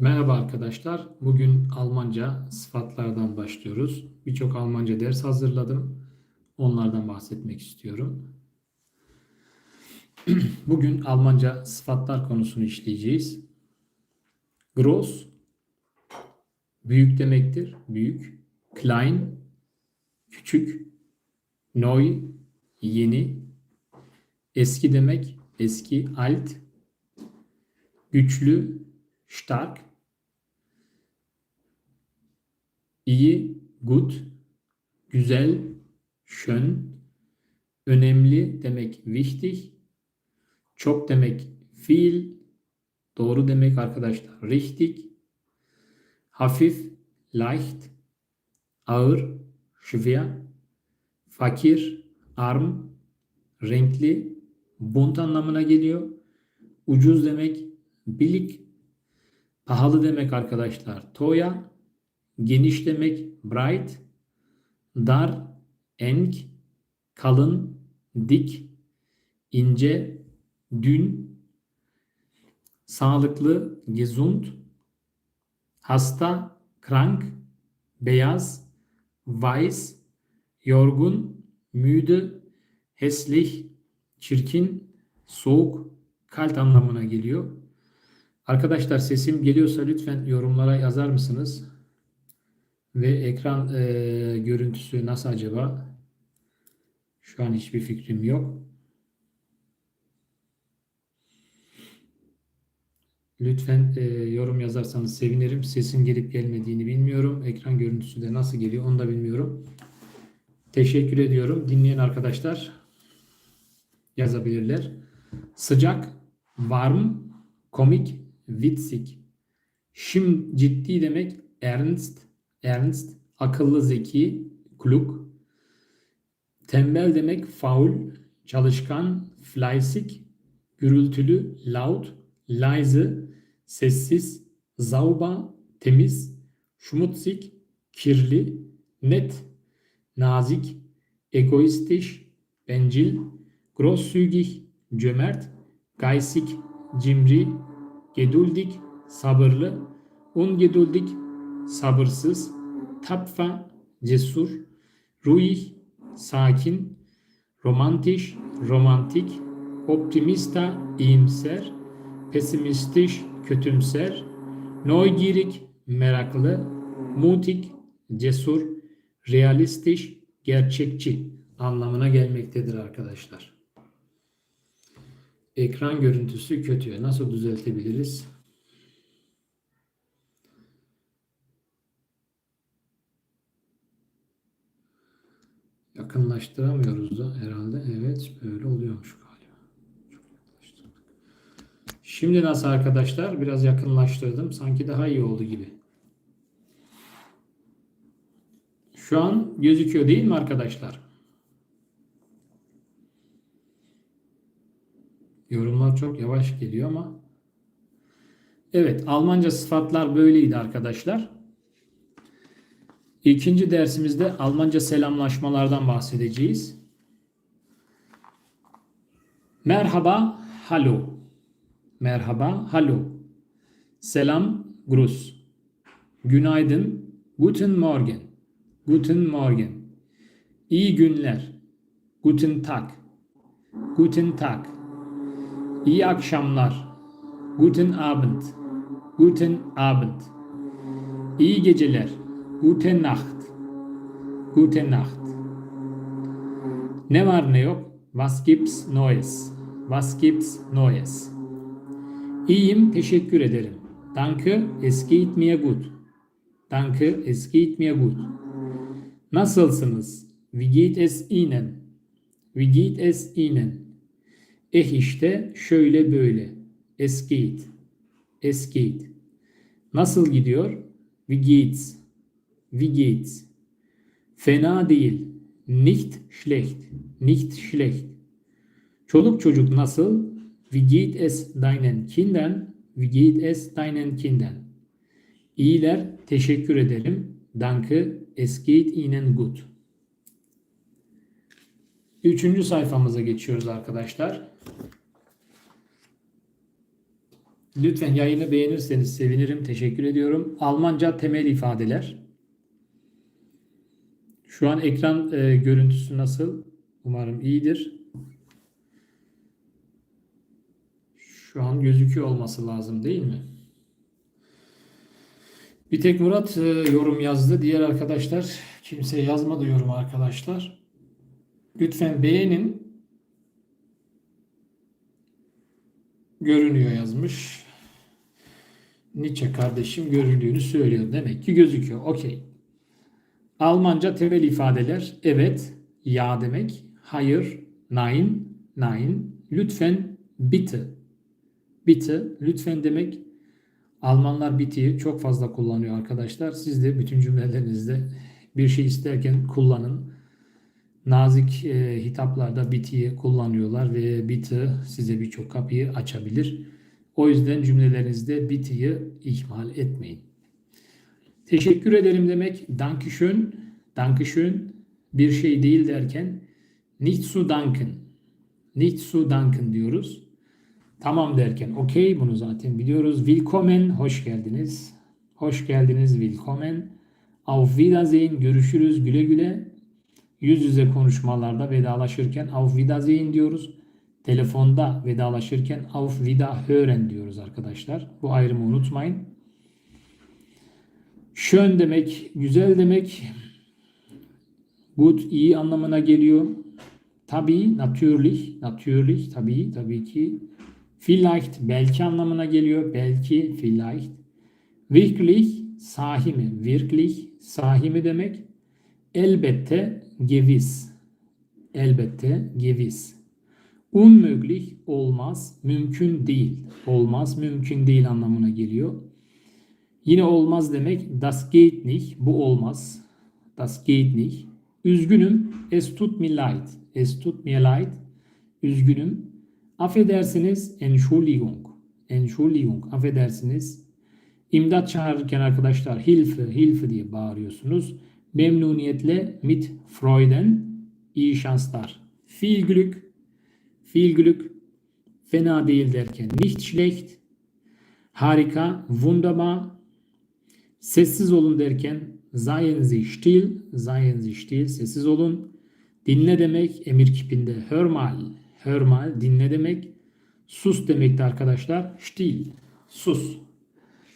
Merhaba arkadaşlar. Bugün Almanca sıfatlardan başlıyoruz. Birçok Almanca ders hazırladım. Onlardan bahsetmek istiyorum. Bugün Almanca sıfatlar konusunu işleyeceğiz. Groß büyük demektir. Büyük. Klein küçük. Neu yeni. Eski demek eski, alt. Güçlü, stark. İyi, good. Güzel, schön. Önemli demek wichtig. Çok demek viel. Doğru demek arkadaşlar richtig. Hafif, leicht. Ağır, schwer. Fakir, arm. Renkli, bunt anlamına geliyor. Ucuz demek billig. Pahalı demek arkadaşlar toya. Geniş demek bright. Dar, eng. Kalın, dik. ince, dün. Sağlıklı, gesund. Hasta, krank. Beyaz, weiß. Yorgun, müde, hässlich, çirkin, soğuk, kalt anlamına geliyor. Arkadaşlar sesim geliyorsa lütfen yorumlara yazar mısınız? Ve ekran e, görüntüsü nasıl acaba? Şu an hiçbir fikrim yok. Lütfen e, yorum yazarsanız sevinirim. Sesin gelip gelmediğini bilmiyorum. Ekran görüntüsü de nasıl geliyor onu da bilmiyorum. Teşekkür ediyorum. Dinleyen arkadaşlar yazabilirler. Sıcak, warm, komik, witzig. Şim ciddi demek ernst, ernst, akıllı, zeki, klug. Tembel demek faul, çalışkan, fleißig, gürültülü, laut, leise, sessiz, sauber, temiz, schmutzig, kirli, net, nazik, egoistisch, bencil, großzügig, cömert, geisig, cimri, geduldig, sabırlı, ungeduldig, sabırsız, tapfer, cesur, ruhig, sakin, romantisch, romantik, optimista, iyimser, pesimistisch, kötümser, neugierig, meraklı, mutig, cesur, realistisch, gerçekçi anlamına gelmektedir arkadaşlar. Ekran görüntüsü kötü. Nasıl düzeltebiliriz? Yakınlaştıramıyoruz da herhalde. Evet böyle oluyormuş galiba. Çok. Şimdi nasıl arkadaşlar? Biraz yakınlaştırdım. Sanki daha iyi oldu gibi. Şu an gözüküyor değil mi arkadaşlar? Yorumlar çok yavaş geliyor ama. Evet, Almanca sıfatlar böyleydi arkadaşlar. İkinci dersimizde Almanca selamlaşmalardan bahsedeceğiz. Merhaba, hallo. Merhaba, hallo. Selam, grüß. Günaydın, guten Morgen. Guten Morgen. İyi günler. Guten Tag. Guten Tag. İyi akşamlar. Guten Abend. Guten Abend. İyi geceler. Gute Nacht. Gute Nacht. Ne var ne yok? Was gibt's Neues? Was gibt's Neues? İyiyim, teşekkür ederim. Danke, es geht mir gut. Danke, es geht mir gut. Nasılsınız? Wie geht es Ihnen? Wie geht es Ihnen? Eh işte şöyle böyle. Es geht. Es geht. Nasıl gidiyor? Wie geht's? Wie geht's? Fena değil. Nicht schlecht. Nicht schlecht. Çoluk çocuk nasıl? Wie geht es deinen Kindern? Wie geht es deinen Kindern? İyiler, teşekkür ederim. Danke, es geht ihnen gut. Üçüncü sayfamıza geçiyoruz arkadaşlar. Lütfen yayını beğenirseniz sevinirim. Teşekkür ediyorum. Almanca temel ifadeler. Şu an ekran e, görüntüsü nasıl? Umarım iyidir. Şu an gözüküyor olması lazım değil mi? Bir tek Murat e, yorum yazdı. Diğer arkadaşlar kimse yazmadı yorum arkadaşlar. Lütfen beğenin. Görünüyor yazmış. Nietzsche kardeşim görüldüğünü söylüyor. Demek ki gözüküyor. Okey. Almanca temel ifadeler. Evet, ya demek. Hayır, nein, nein. Lütfen, bitte. Bitte, lütfen demek. Almanlar bitte'yi çok fazla kullanıyor arkadaşlar. Siz de bütün cümlelerinizde bir şey isterken kullanın. Nazik e, hitaplarda bitte'yi kullanıyorlar ve bitte size birçok kapıyı açabilir. O yüzden cümlelerinizde bitte'yi ihmal etmeyin. Teşekkür ederim demek Dankeschön, Dankeschön bir şey değil derken nicht zu danken, nicht zu danken diyoruz. Tamam derken okey bunu zaten biliyoruz. Willkommen, hoş geldiniz. Hoş geldiniz, willkommen. Auf Wiedersehen, görüşürüz, güle güle. Yüz yüze konuşmalarda vedalaşırken auf Wiedersehen diyoruz. Telefonda vedalaşırken auf Wiederhören diyoruz arkadaşlar. Bu ayrımı unutmayın. Schön demek, güzel demek. Good, iyi anlamına geliyor. Tabii, natürlich, natürlich, tabii, tabii ki. Vielleicht, belki anlamına geliyor. Belki, vielleicht. Wirklich, sahi mi? Wirklich, sahi mi demek? Elbette, gewiss. Elbette, gewiss. Unmöglich, olmaz, mümkün değil. Olmaz, mümkün değil anlamına geliyor. Yine olmaz demek das geht nicht, bu olmaz. Das geht nicht. Üzgünüm, es tut mir leid. Es tut mir leid. Üzgünüm. Affedersiniz, Entschuldigung. Entschuldigung, affedersiniz. İmdat çağırırken arkadaşlar Hilfe, Hilfe diye bağırıyorsunuz. Memnuniyetle mit Freuden, iyi şanslar. Viel Glück, viel Glück. Fena değil derken nicht schlecht. Harika, wunderbar. Sessiz olun derken seien Sie still, seien Sie still, sessiz olun. Dinle demek emir kipinde hör mal, hör mal dinle demek. Sus demekti arkadaşlar. Still, sus.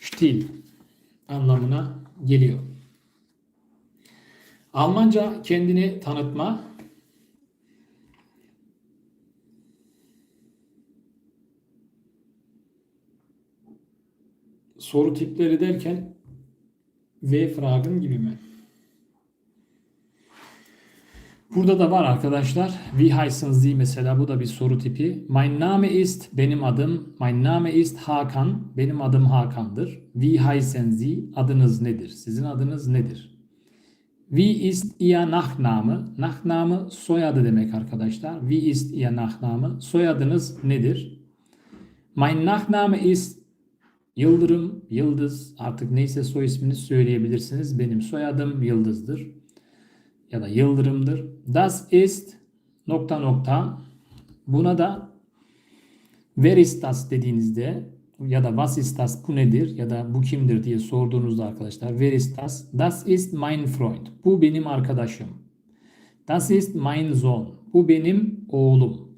Still anlamına geliyor. Almanca kendini tanıtma. Soru tipleri derken V Fragen gibi mi? Burada da var arkadaşlar. Wie heißen Sie mesela bu da bir soru tipi. Mein Name ist benim adım. Mein Name ist Hakan. Benim adım Hakan'dır. Wie heißen Sie? Adınız nedir? Sizin adınız nedir? Wie ist Ihr Nachname? Nachname soyadı demek arkadaşlar. Wie ist Ihr Nachname? Soyadınız nedir? Mein Nachname ist Yıldırım, Yıldız artık neyse soy ismini söyleyebilirsiniz. Benim soyadım Yıldız'dır. Ya da Yıldırım'dır. Das ist nokta nokta. Buna da Wer ist das dediğinizde ya da was ist das bu nedir ya da bu kimdir diye sorduğunuzda arkadaşlar Wer ist das? Das ist mein Freund. Bu benim arkadaşım. Das ist mein Sohn. Bu benim oğlum.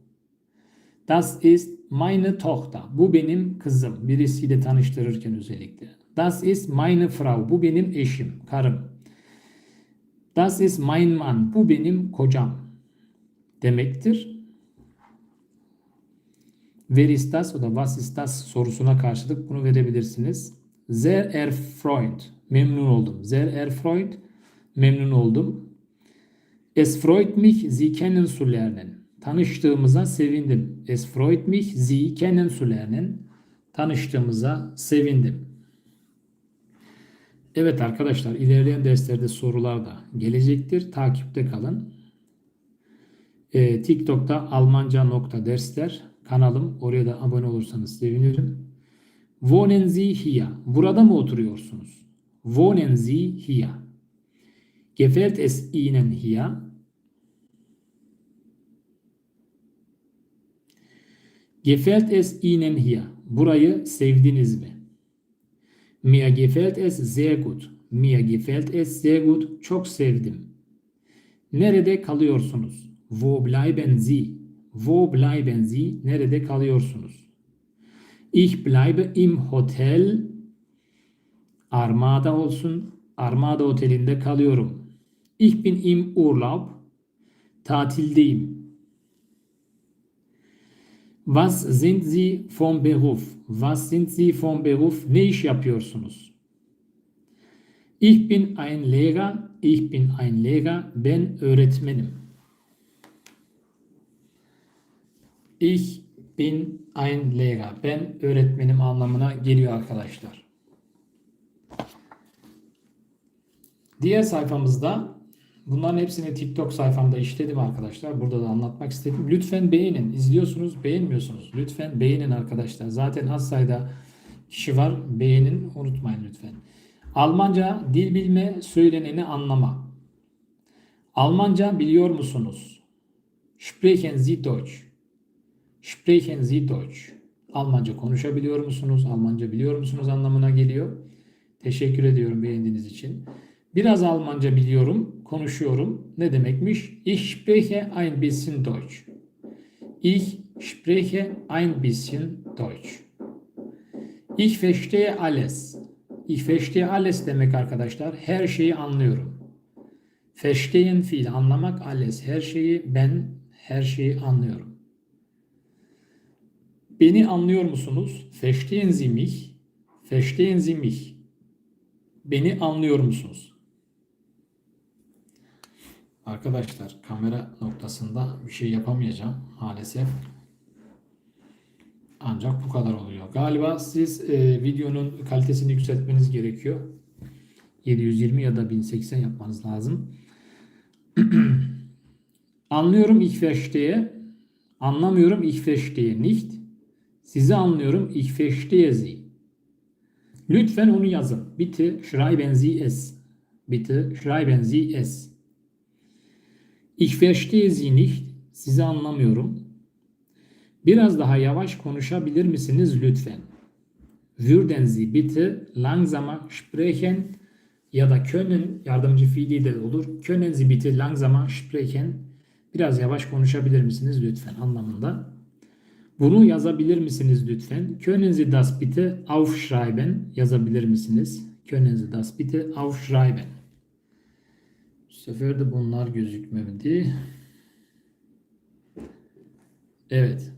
Das ist meine Tochter. Bu benim kızım. Birisiyle tanıştırırken özellikle. Das ist meine Frau. Bu benim eşim, karım. Das ist mein Mann. Bu benim kocam. Demektir. Wer ist das o da was ist das sorusuna karşılık bunu verebilirsiniz. Sehr erfreut. Memnun oldum. Sehr erfreut. Memnun oldum. Es freut mich, Sie kennenzulernen. Tanıştığımıza sevindim. Es freut mich, Sie kennenzulernen. Tanıştığımıza sevindim. Evet arkadaşlar ilerleyen derslerde sorular da gelecektir. Takipte kalın. Ee, TikTok'ta Almanca nokta dersler kanalım. Oraya da abone olursanız sevinirim. Wohnen Sie hier? Burada mı oturuyorsunuz? Wohnen Sie hier? Gefällt es Ihnen hier? Gefällt es Ihnen hier? Burayı sevdiniz mi? Mir gefällt es sehr gut. Mir gefällt es sehr gut. Çok sevdim. Nerede kalıyorsunuz? Wo bleiben Sie? Wo bleiben Sie? Nerede kalıyorsunuz? Ich bleibe im Hotel. Armada olsun. Armada otelinde kalıyorum. Ich bin im Urlaub. Tatildeyim. Was sind Sie vom Beruf? Was sind Sie vom Beruf? Ne iş yapıyorsunuz? Ich bin ein Lehrer. Ich bin ein Lehrer. Ben öğretmenim. Ich bin ein Lehrer. Ben öğretmenim anlamına geliyor arkadaşlar. Diğer sayfamızda bunların hepsini TikTok sayfamda işledim arkadaşlar. Burada da anlatmak istedim. Lütfen beğenin. İzliyorsunuz, beğenmiyorsunuz. Lütfen beğenin arkadaşlar. Zaten az sayıda kişi var. Beğenin, unutmayın lütfen. Almanca dil bilme, söyleneni anlama. Almanca biliyor musunuz? Sprechen Sie Deutsch? Sprechen Sie Deutsch? Almanca konuşabiliyor musunuz? Almanca biliyor musunuz anlamına geliyor. Teşekkür ediyorum beğendiğiniz için. Biraz Almanca biliyorum, konuşuyorum. Ne demekmiş? Ich spreche ein bisschen Deutsch. Ich spreche ein bisschen Deutsch. Ich verstehe alles. Ich verstehe alles demek arkadaşlar. Her şeyi anlıyorum. Verstehen fiil anlamak alles. Her şeyi ben her şeyi anlıyorum. Beni anlıyor musunuz? Verstehen Sie mich? Verstehen Sie mich? Beni anlıyor musunuz? Arkadaşlar kamera noktasında bir şey yapamayacağım maalesef. Ancak bu kadar oluyor. Galiba siz e, videonun kalitesini yükseltmeniz gerekiyor. 720 ya da 1080 yapmanız lazım. Anlıyorum ich verstehe. Anlamıyorum ich verstehe nicht. Sizi anlıyorum ich verstehe Sie. Lütfen onu yazın. Bitte schreiben Sie es. Bitte schreiben Sie es. Ich verstehe Sie nicht. Sizi anlamıyorum. Biraz daha yavaş konuşabilir misiniz lütfen? Würden Sie bitte langsamer sprechen ya da können yardımcı fiili de olur. Können Sie bitte langsamer sprechen? Biraz yavaş konuşabilir misiniz lütfen anlamında. Bunu yazabilir misiniz lütfen? Können Sie das bitte aufschreiben? Yazabilir misiniz? Können Sie das bitte aufschreiben? Sefer de bunlar gözükmedi. Evet.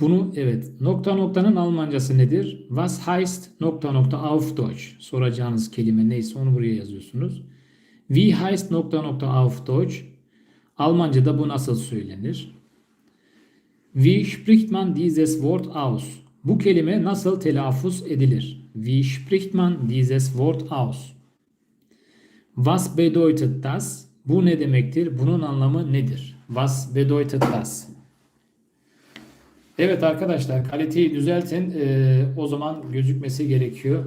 Bunu evet nokta noktanın Almancası nedir? Was heißt nokta nokta auf Deutsch? Soracağınız kelime neyse onu buraya yazıyorsunuz. Wie heißt nokta nokta auf Deutsch? Almanca'da bu nasıl söylenir? Wie spricht man dieses Wort aus? Bu kelime nasıl telaffuz edilir? Wie spricht man dieses Wort aus? Was bedeutet das? Bu ne demektir? Bunun anlamı nedir? Was bedeutet das? Evet arkadaşlar kaliteyi düzeltin. Ee, o zaman gözükmesi gerekiyor.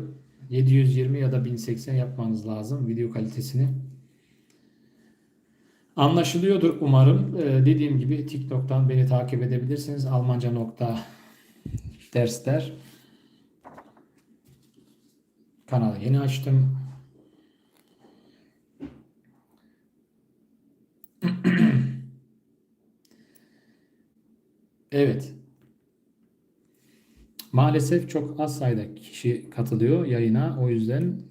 720 ya da 1080 yapmanız lazım video kalitesini. Anlaşılıyordur umarım. Ee, dediğim gibi TikTok'tan beni takip edebilirsiniz. Almanca nokta dersler. Kanalı yeni açtım. Evet. Maalesef çok az sayıda kişi katılıyor yayına. O yüzden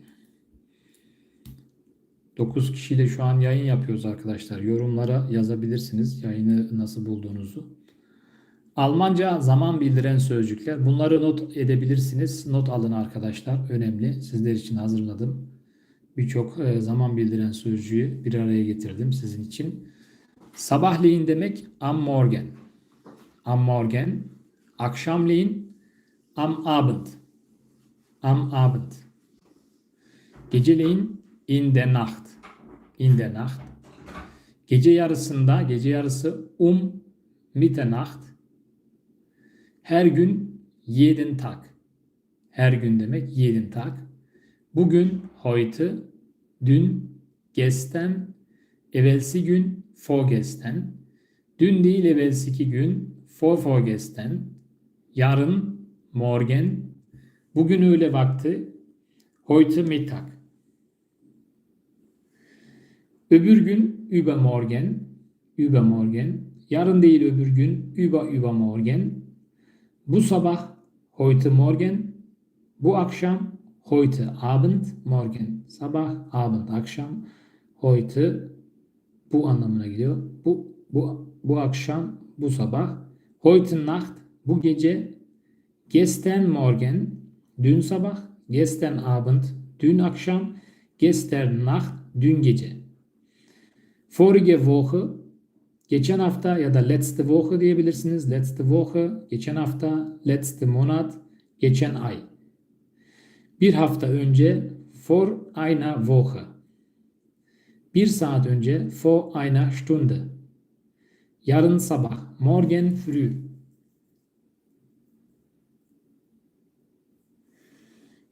9 kişiyle şu an yayın yapıyoruz arkadaşlar. Yorumlara yazabilirsiniz yayını nasıl bulduğunuzu. Almanca zaman bildiren sözcükler. Bunları not edebilirsiniz. Not alın arkadaşlar. Önemli. Sizler için hazırladım. Birçok e, zaman bildiren sözcüğü bir araya getirdim sizin için. Sabahleyin demek am morgen. Am morgen. Akşamleyin am Abend. Am Abend. Geceleyin in der Nacht. In der Nacht. Gece yarısında, gece yarısı um Mitternacht. Her gün jeden Tag. Her gün demek jeden Tag. Bugün heute, dün, gestern, evvelsi gün, vorgestern. Dün değil evvelsi gün, vorvorgestern. Yarın, morgen. Bugün öğle vakti, heute Mittag. Öbür gün, übermorgen. Übermorgen. Yarın değil öbür gün, über übermorgen. Bu sabah, heute Morgen. Bu akşam, heute Abend, morgen. Sabah, Abend, akşam. Heute bu anlamına geliyor. Bu bu bu akşam, bu sabah. Heute Nacht, bu gece. Gestern Morgen, dün sabah. Gestern Abend, dün akşam. Gestern Nacht, dün gece. Vorige Woche, geçen hafta ya da letzte Woche diyebilirsiniz. Letzte Woche, geçen hafta, letzte Monat, geçen ay. Bir hafta önce, vor einer Woche. Bir saat önce, vor einer Stunde. Yarın sabah, morgen früh.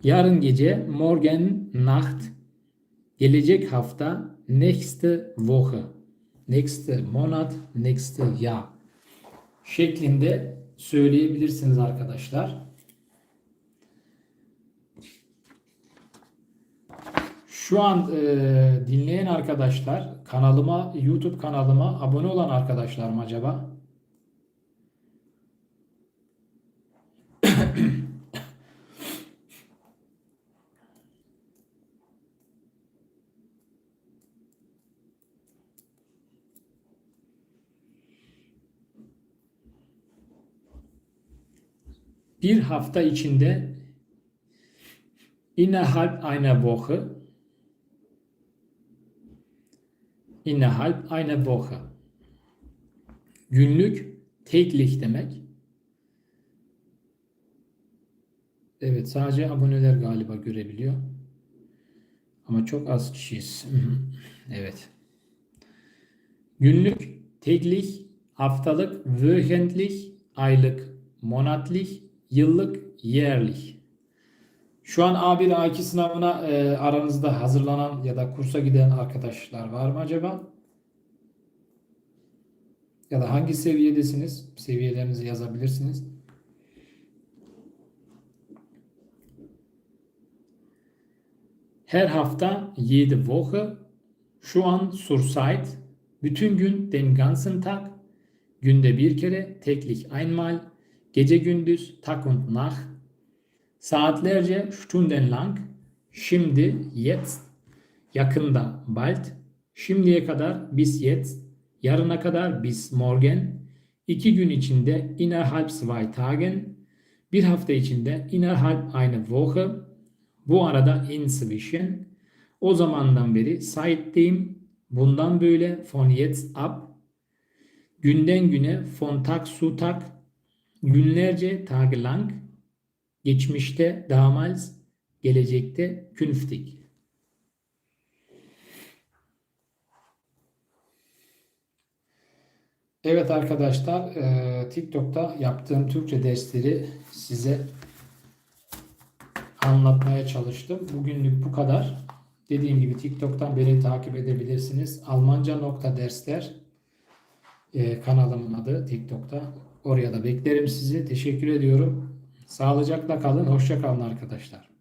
Yarın gece, morgen Nacht. Gelecek hafta, nächste Woche. Nächste Monat, nächste Jahr. Şeklinde söyleyebilirsiniz arkadaşlar. Şu an e, dinleyen arkadaşlar kanalıma, YouTube kanalıma abone olan arkadaşlar mı acaba? Bir hafta içinde innerhalb einer Woche innerhalb einer Woche. Günlük täglich demek. Evet sadece aboneler galiba görebiliyor. Ama çok az kişiyiz. evet. Günlük, täglich, haftalık, wöchentlich, aylık, monatlich, yıllık, yearlich. Şu an A1 A2 sınavına e, aranızda hazırlanan ya da kursa giden arkadaşlar var mı acaba? Ya da hangi seviyedesiniz? Seviyelerinizi yazabilirsiniz. Her hafta jede Woche şu an zurzeit bütün gün den ganzen Tag günde bir kere täglich einmal gece gündüz Tag und Nacht saatlerce stundenlang şimdi jetzt. Yakında bald. Şimdiye kadar bis jetzt. Yarına kadar bis morgen. İki gün içinde innerhalb zwei Tagen. Bir hafta içinde innerhalb eine Woche. Bu arada inzwischen. O zamandan beri seitdem. Bundan böyle von jetzt ab. Günden güne von Tag zu Tag günlerce tagelang geçmişte damals gelecekte künftig. Evet arkadaşlar e, TikTok'ta yaptığım Türkçe dersleri size anlatmaya çalıştım. Bugünlük bu kadar. Dediğim gibi TikTok'tan beni takip edebilirsiniz. Almanca nokta dersler e, kanalımın adı TikTok'ta. Oraya da beklerim sizi. Teşekkür ediyorum. Sağlıcakla kalın. Hoşça kalın arkadaşlar.